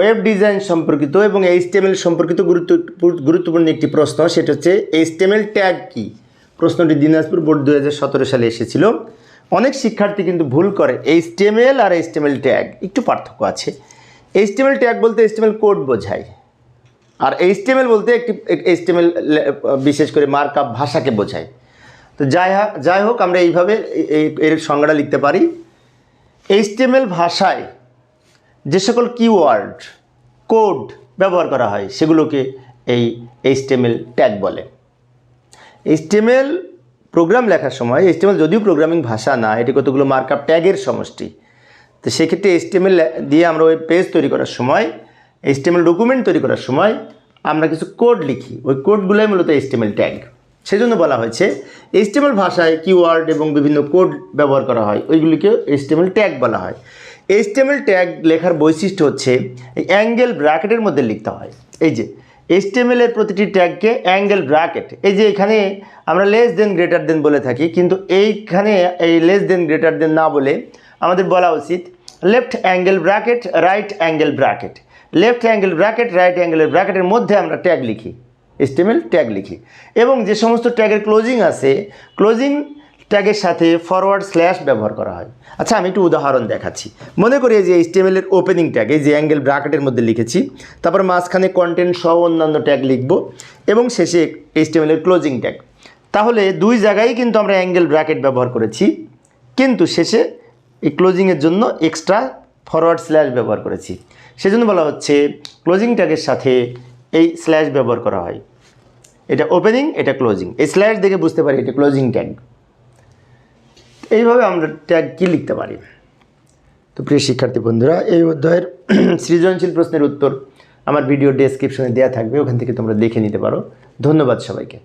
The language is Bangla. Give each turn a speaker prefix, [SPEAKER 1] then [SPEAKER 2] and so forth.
[SPEAKER 1] ওয়েব ডিজাইন সম্পর্কিত এবং এইচটিএমএল সম্পর্কিত গুরুত্ব, গুরুত্বপূর্ণ একটি প্রশ্ন, সেটা হচ্ছে এইচটিএমএল ট্যাগ কি? প্রশ্নটি দিনাজপুর বোর্ড দু হাজার সতেরো সালে এসেছিল। অনেক শিক্ষার্থী কিন্তু ভুল করে, এইচটিএমএল আর এইচটিএমএল ট্যাগ। একটু পার্থক্য আছে। এইচটিএমএল ট্যাগ বলতে এইচটিএমএল কোড বোঝায়। আর এইচটিএমএল বলতে একটি, এইচটিএমএল বিশেষ করে মার্কআপ ভাষাকে বোঝায়। তো যাই যাই হোক, আমরা এইভাবে এই- এর সংজ্ঞাটা লিখতে পারি। এইচটিএমএল ভাষায় যে সকল কিওয়ার্ড কোড ব্যবহার করা হয়, সেগুলোকে এই এইচটিএমএল ট্যাগ বলে। এইচটিএমএল প্রোগ্রাম লেখার সময় এইচটিএমএল যদিও প্রোগ্রামিং ভাষা না, এটি কতগুলো মার্কআপ ট্যাগের সমষ্টি। তো সেক্ষেত্রে এইচটিএমএল দিয়ে আমরা ওই পেজ তৈরি করার সময় এইচটিএমএল ডকুমেন্ট তৈরি করার সময় আমরা কিছু কোড লিখি। ওই কোডগুলোই মূলত এইচটিএমএল ট্যাগ সেজন্য বলা হয়েছে এইচটিএমএল ভাষায় কিওয়ার্ড এবং বিভিন্ন কোড ব্যবহার করা হয়, ওইগুলিকে এইচটিএমএল ট্যাগ বলা হয়। এইচটিএমএল ট্যাগ লেখার বৈশিষ্ট্য হচ্ছে, এই অ্যাঙ্গেল ব্র্যাকেটের মধ্যে লিখতে হয়। এই যে এইচটিএমএল এর প্রতিটি ট্যাগকে অ্যাঙ্গেল ব্র্যাকেট এই যে এখানে আমরা লেস দেন গ্রেটার দেন বলে থাকি, কিন্তু এইখানে এই লেস দেন গ্রেটার দেন না বলে আমাদের বলা উচিত left angle bracket right angle bracket left angle bracket right অ্যাঙ্গেলের ব্র্যাকেটের মধ্যে আমরা ট্যাগ লিখি এস্টিমেল ট্যাগ লিখি। এবং যে সমস্ত ট্যাগের ক্লোজিং আছে ক্লোজিং ট্যাগের সাথে ফরওয়ার্ড স্ল্যাশ ব্যবহার করা হয়। আচ্ছা আমি একটু উদাহরণ দেখাচ্ছি। মনে করি যে এর ওপেনিং ট্যাগ এই যে অ্যাঙ্গেল ব্র্যাকেটের মধ্যে লিখেছি, তারপর মাঝখানে কন্টেন্ট সহ অন্যান্য ট্যাগ লিখব এবং শেষে এর ক্লোজিং ট্যাগ তাহলে দুই জায়গায় কিন্তু আমরা অ্যাঙ্গেল ব্র্যাকেট ব্যবহার করেছি, কিন্তু শেষে এই ক্লোজিংয়ের জন্য এক্সট্রা ফরওয়ার্ড স্ল্যাশ ব্যবহার করেছি। সেজন্য বলা হচ্ছে ক্লোজিং ট্যাগের সাথে এই স্ল্যাশ ব্যবহার করা হয়। এটা ওপেনিং এটা ক্লোজিং এই স্ল্যাশ দেখে বুঝতে পারি এটা ক্লোজিং ট্যাগ এইভাবে আমরা ট্যাগ কি লিখতে পারি? তো প্রিয় শিক্ষার্থী বন্ধুরা, এই অধ্যায়ের সৃজনশীল প্রশ্নের উত্তর আমার ভিডিও ডেসক্রিপশনে দেওয়া থাকবে, ওখান থেকে তোমরা দেখে নিতে পারো। ধন্যবাদ সবাইকে।